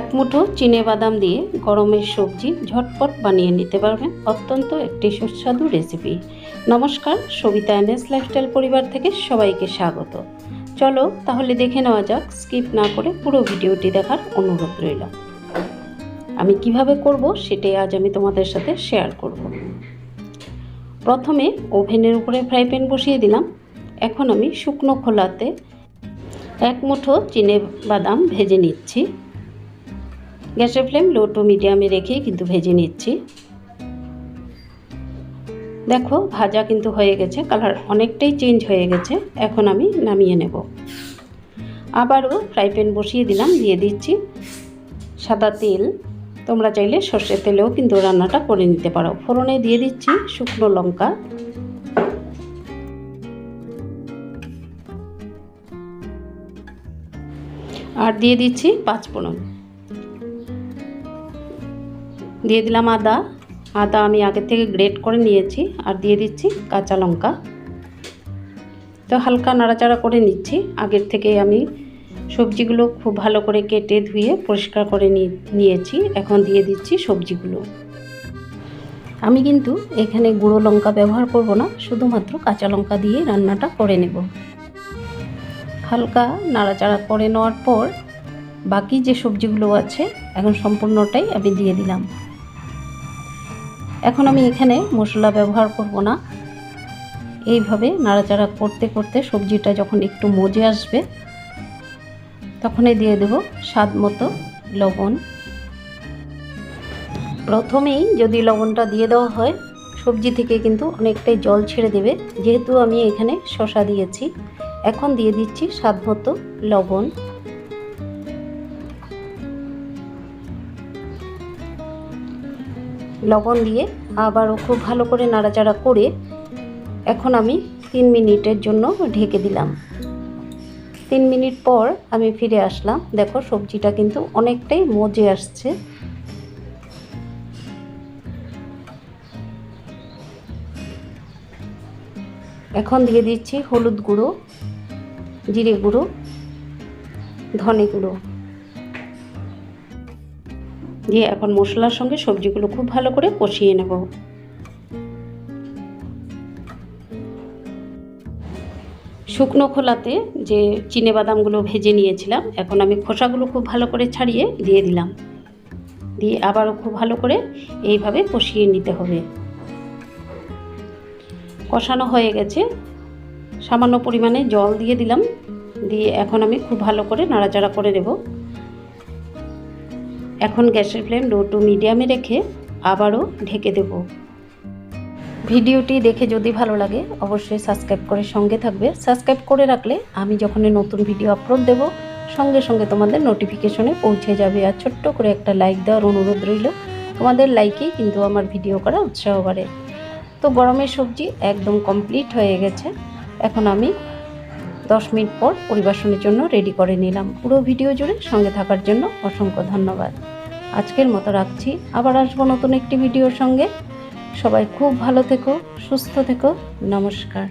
এক মুঠো চিনে বাদাম দিয়ে গরমের সবজি ঝটপট বানিয়ে নিতে পারবেন অত্যন্ত একটি সুস্বাদু রেসিপি নমস্কার, সবিতা এনএস লাইফস্টাইল পরিবার থেকে সবাইকে স্বাগত। চলো তাহলে দেখে নেওয়া যাক স্কিপ না করে পুরো ভিডিওটি দেখার অনুরোধ রইল। আমি কীভাবে করব সেটাই আজ আমি তোমাদের সাথে শেয়ার করব। প্রথমে ওভেনের উপরে ফ্রাই প্যান বসিয়ে দিলাম। এখন আমি শুকনো খোলাতে এক মুঠো চিনে বাদাম ভেজে নিচ্ছি। গ্যাসের ফ্লেম লো টু মিডিয়ামে রেখেই কিন্তু ভেজে নিচ্ছি। দেখো, ভাজা কিন্তু হয়ে গেছে, কালার অনেকটাই চেঞ্জ হয়ে গেছে, এখন আমি নামিয়ে নেব। আবারও ফ্রাই প্যান বসিয়ে দিলাম, দিয়ে দিচ্ছি সাদা তেল। তোমরা চাইলে সর্ষের তেলেও কিন্তু রান্নাটা করে নিতে পারো। ফোড়নে দিয়ে দিচ্ছি শুকনো লঙ্কা। আর দিয়ে দিচ্ছি পাঁচ ফোড়ন। দিয়ে দিলাম আদা। আদা আমি আগে থেকে গ্রেট করে নিয়েছি আর দিয়ে দিচ্ছি কাঁচা লঙ্কা। তো হালকা নাড়াচাড়া করে নিচ্ছি। আগের থেকে আমি সবজিগুলো খুব ভালো করে কেটে ধুয়ে পরিষ্কার করে নিয়েছি। এখন দিয়ে দিচ্ছি সবজিগুলো। আমি কিন্তু এখানে গুঁড়ো লঙ্কা ব্যবহার করব না, শুধুমাত্র কাঁচা লঙ্কা দিয়ে রান্নাটা করে নেব। হালকা নাড়াচাড়া করে নেওয়ার পর বাকি যে সবজিগুলো আছে, এখন সম্পূর্ণটাই আমি দিয়ে দিলাম। এখন আমি এখানে মশলা ব্যবহার করব না। এইভাবে নাড়াচাড়া করতে করতে সবজিটা যখন একটু মজে আসবে, তখনই দিয়ে দেব স্বাদ মতো লবণ। প্রথমেই যদি লবণটা দিয়ে দেওয়া হয়, সবজি থেকে কিন্তু অনেকটাই জল ছেড়ে দেবে। যেহেতু আমি এখানে শশা দিয়েছি, এখন দিয়ে দিচ্ছি স্বাদ মতো লবণ। লবণ দিয়ে আবারও খুব ভালো করে নাড়াচাড়া করে এখন আমি তিন মিনিটের জন্য ঢেকে দিলাম। তিন মিনিট পর আমি ফিরে আসলাম। দেখো সবজিটা কিন্তু অনেকটাই মজে আসছে। এখন দিয়ে দিচ্ছি হলুদ গুঁড়ো, জিরে গুঁড়ো, ধনে গুঁড়ো। দিয়ে এখন মশলার সঙ্গে সবজিগুলো খুব ভালো করে কষিয়ে নেব। শুকনো খোলাতে যে চিনে বাদামগুলো ভেজে নিয়েছিলাম, এখন আমি খোসাগুলো খুব ভালো করে ছাড়িয়ে দিয়ে দিলাম। দিয়ে আবারও খুব ভালো করে এইভাবে কষিয়ে নিতে হবে। কষানো হয়ে গেছে। সামান্য পরিমাণে জল দিয়ে দিলাম। দিয়ে এখন আমি খুব ভালো করে নাড়াচাড়া করে দেব এখন গ্যাসের ফ্লেম লো টু মিডিয়ামে রেখে আবারও ঢেকে দেব। ভিডিওটি দেখে যদি ভালো লাগে, অবশ্যই সাবস্ক্রাইব করে সঙ্গে থাকবে। সাবস্ক্রাইব করে রাখলে আমি যখনই নতুন ভিডিও আপলোড দেব, সঙ্গে সঙ্গে তোমাদের নোটিফিকেশনে পৌঁছে যাবে। আর ছোট্ট করে একটা লাইক দেওয়ার অনুরোধ রইল, তোমাদের লাইকেই কিন্তু আমার ভিডিও করা উৎসাহ বাড়ে। তো গরমের সবজি একদম কমপ্লিট হয়ে গেছে। এখন আমি দশ মিনিট পর পরিবেশনের জন্য রেডি করে নিলাম। পুরো ভিডিও জুড়ে সঙ্গে থাকার জন্য অসংখ্য ধন্যবাদ। আজকের মতো রাখছি। আবার আসব নতুন একটি ভিডিওর সঙ্গে। সবাই খুব ভালো থেকো, সুস্থ থেকো। নমস্কার।